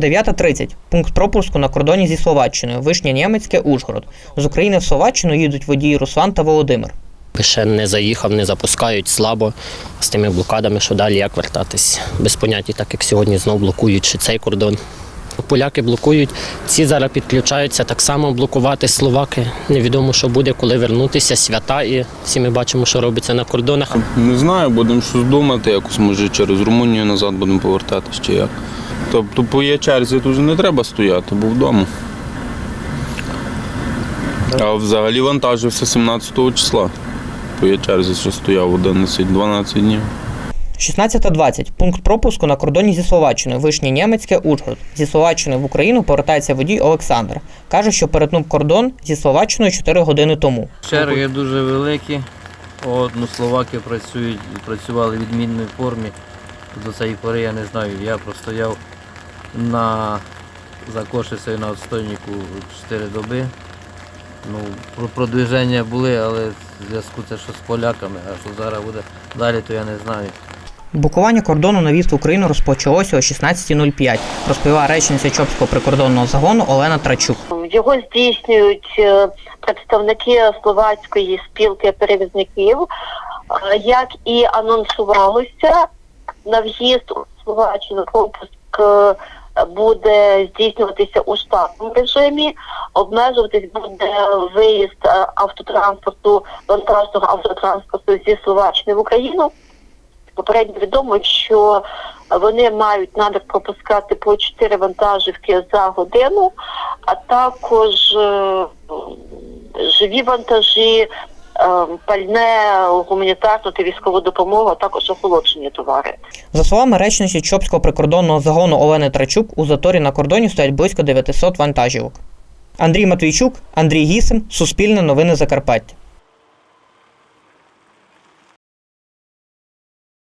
9.30. Пункт пропуску на кордоні зі Словаччиною. Вишня Нємецьке, Ужгород. З України в Словаччину їдуть водії Руслан та Володимир. Ще не заїхав, не запускають слабо з тими блокадами, що далі як вертатись. Без поняття, так як сьогодні знов блокують ще цей кордон. Поляки блокують, ці зараз підключаються так само блокувати словаки. Невідомо, що буде, коли вернутися, свята, і всі ми бачимо, що робиться на кордонах. Не знаю, будемо щось думати, якось може через Румунію назад будемо повертатись чи як. Тобто по є черзі тут не треба стояти, бо вдома. А взагалі вантажився 17 числа. По є черзі, що стояв 11-12 днів. 16.20. Пункт пропуску на кордоні зі Словаччиною. Вишня Нємецьке, Ужгород. Зі Словаччини в Україну повертається водій Олександр. Каже, що перетнув кордон зі Словаччиною 4 години тому. Черги дуже великі. От, ну, словаки працюють, працювали в відмінній формі. До цієї пори я не знаю. Я простояв на закошився на отстойнику 4 доби. Ну, про продвиження були, але в зв'язку це що з поляками, а що зараз буде далі, то я не знаю. Блокування кордону на в'їзд в Україну розпочалося о 16.05, розповіла речниця Чопського прикордонного загону Олена Трачук. Його здійснюють е, представники словацької спілки перевізників, Е, як і анонсувалося на в'їзд у Словаччину пропуск е, буде здійснюватися у штатному режимі. Обмежуватись буде виїзд е, автотранспорту, вантажного автотранспорту зі Словаччини в Україну. Попередньо відомо, що вони мають намір пропускати по 4 вантажівки за годину, а також е, живі вантажі, пальне, гуманітарну та військову допомогу, а також охолоджені товари. За словами речниці Чопського прикордонного загону Олени Трачук, у заторі на кордоні стоять близько 900 вантажівок. Андрій Матвійчук, Андрій Гісин, Суспільне новини Закарпаття.